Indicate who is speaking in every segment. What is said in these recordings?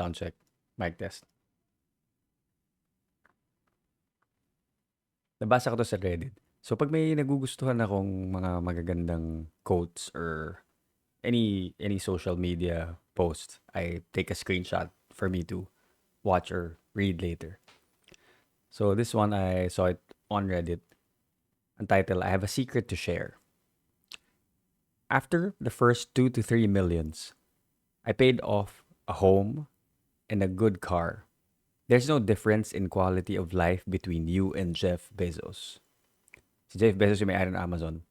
Speaker 1: Sound check. Mic test. Nabasa ko to sa Reddit. So pag may nagugustuhan akong mga magagandang quotes or any any social media post, I take a screenshot for me to watch or read later. So this one I saw it on Reddit. Ang title, I have a secret to share. After the first two to three millions, I paid off a home and a good car. There's no difference in quality of life between you and Jeff Bezos. Si Jeff Bezos yung may-ari ng Amazon.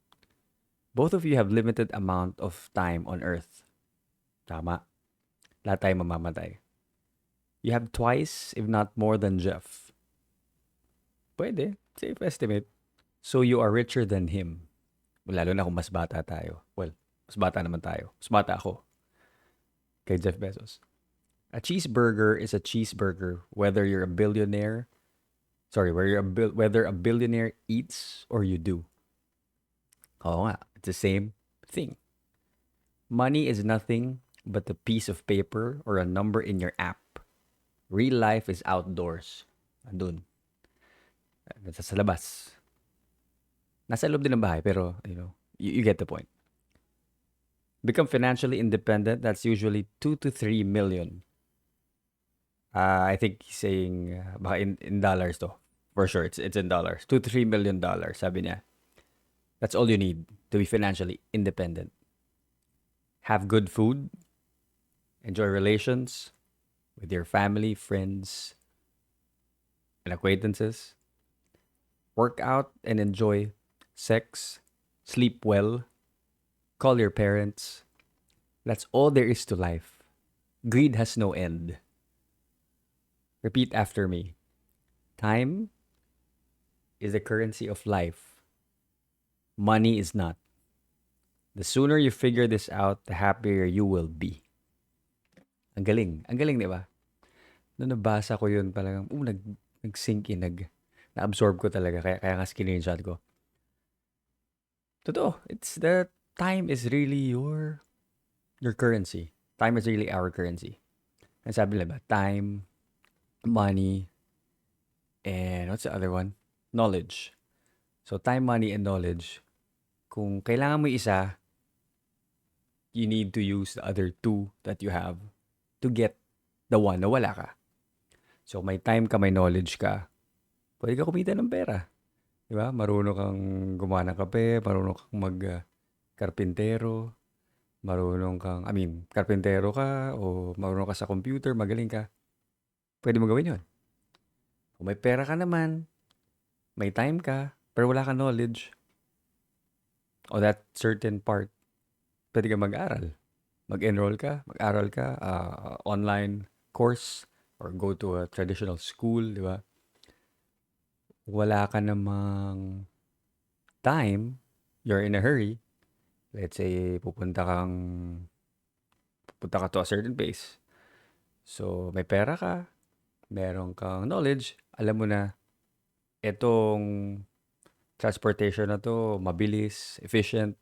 Speaker 1: Both of you have limited amount of time on Earth. Tama. Lahat tayo mamamatay. You have twice, if not more than Jeff. Pwede. Safe estimate. So you are richer than him. Lalo na kung mas bata tayo. Well, mas bata naman tayo. Mas bata ako. Kay Jeff Bezos. A cheeseburger is a cheeseburger whether you're a billionaire. Sorry, whether you're a bil- whether a billionaire eats or you do. Oo nga, it's the same thing. Money is nothing but a piece of paper or a number in your app. Real life is outdoors. Andun. Nasa sa labas. Nasa loob din ng bahay, pero, you know, you, you get the point. Become financially independent, that's usually 2 to 3 million. Uh, I think he's saying, uh, in, in dollars to. For sure, it's, it's in dollars. 2 to 3 million dollars, sabi niya. That's all you need to be financially independent. Have good food, enjoy relations with your family, friends, and acquaintances. Work out and enjoy sex, sleep well, call your parents. That's all there is to life. Greed has no end. Repeat after me. Time is the currency of life. Money is not. The sooner you figure this out, the happier you will be. Ang galing. Ang galing, di ba? Nung nabasa ko yun, talagang, uh, nag, nag-sink in, nag, na-absorb ko talaga. Kaya, kaya nga screenshot ko. Totoo. It's the time is really your your currency. Time is really our currency. Ang sabi nila ba? Time, money, and what's the other one? Knowledge. So, time, money, and knowledge. Kung kailangan mo isa, you need to use the other two that you have to get the one na wala ka. So, may time ka, may knowledge ka, pwede ka kumita ng pera. Di ba? Marunong kang gumawa ng kape, marunong kang mag uh, karpintero, marunong kang, I mean, karpintero ka, o marunong ka sa computer, magaling ka. Pwede mo gawin yun. Kung may pera ka naman, may time ka, pero wala ka knowledge, o that certain part, pwede ka mag-aral. Mag-enroll ka, mag-aral ka, uh, online course, or go to a traditional school, di ba? Wala ka namang time, you're in a hurry, let's say, pupunta kang, pupunta ka to a certain place. So, may pera ka, meron kang knowledge, alam mo na, itong transportation na to, mabilis, efficient,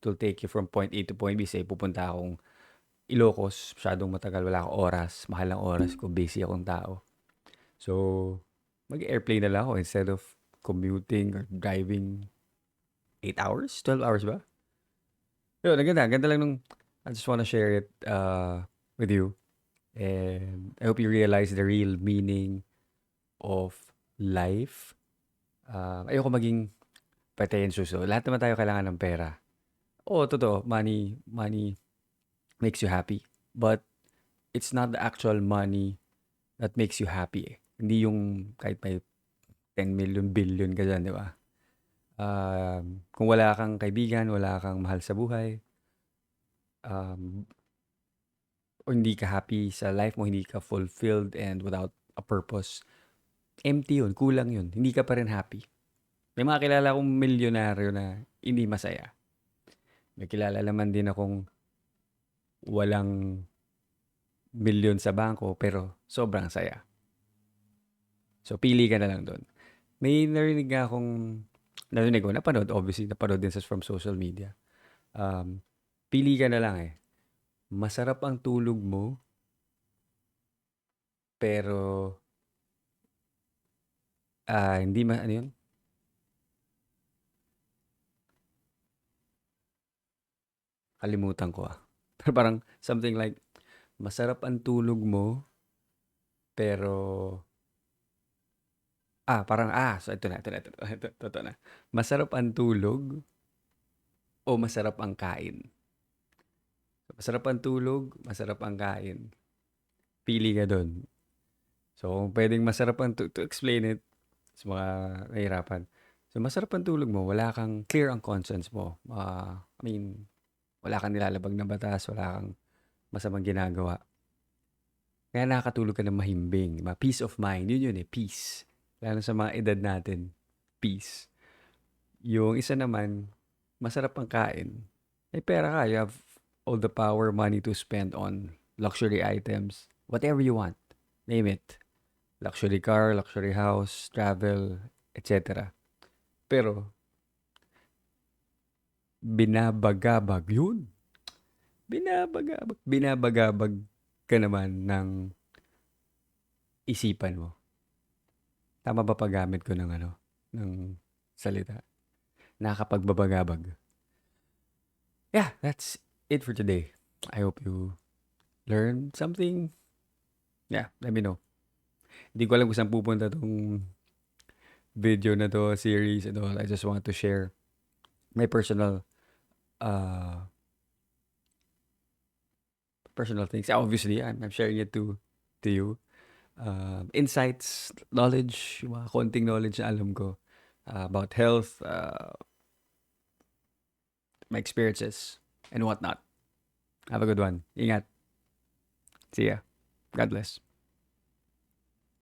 Speaker 1: it will take you from point A to point B. Say, pupunta akong Ilocos, masyadong matagal, wala akong oras, mahal ang oras ko, busy akong tao. So, mag-airplane na lang ako instead of commuting or driving 8 hours, 12 hours ba? Yun, ang ganda, ang ganda lang nung, I just wanna share it uh, with you. And I hope you realize the real meaning of life. Uh, ayoko maging patayin suso. Lahat naman tayo kailangan ng pera. Oo, totoo. Money, money makes you happy. But it's not the actual money that makes you happy. Eh. Hindi yung kahit may 10 million, billion ka dyan, di ba? Um, kung wala kang kaibigan, wala kang mahal sa buhay, um, o hindi ka happy sa life mo, hindi ka fulfilled and without a purpose, empty yun, kulang yun. Hindi ka pa rin happy. May mga kilala kong milyonaryo na hindi masaya. May kilala naman din akong walang milyon sa bangko pero sobrang saya. So, pili ka na lang doon. May narinig nga akong, narinig ko, napanood, obviously, napanood din sa from social media. Um, pili ka na lang eh. Masarap ang tulog mo Pero, ah, hindi ma ano yun? Kalimutan ko, ah. Pero parang something like, masarap ang tulog mo, pero ah, parang, ah, so ito na, ito na, ito na, totoo na. Masarap ang tulog o masarap ang kain? Masarap ang tulog, masarap ang kain. Pili ka dun. So, kung pwedeng masarap ang tu to explain it, sa mga nahihirapan. So, masarap ang tulog mo, wala kang clear ang conscience mo. Ah, I mean, wala kang nilalabag na batas, wala kang masamang ginagawa. Kaya nakakatulog ka ng mahimbing, ma peace of mind. Yun yun eh, peace. Lalo sa mga edad natin, peace. Yung isa naman, masarap ang kain. May pera ka, you have all the power, money to spend on luxury items, whatever you want. Name it. Luxury car, luxury house, travel, etc. Pero, binabagabag yun. Binabagabag. Binabagabag ka naman ng isipan mo. Tama ba paggamit ko ng ano, ng salita? Nakakapagbabagabag. Yeah, that's it for today. I hope you learned something. Yeah, let me know. Hindi ko alam kung saan pupunta tong video na to, series and all. I just want to share my personal uh personal things. Obviously, I'm, I'm sharing it to to you. Uh, insights, knowledge, mga konting knowledge na alam ko uh, about health, uh, my experiences, and whatnot. Have a good one. Ingat. See ya. God bless.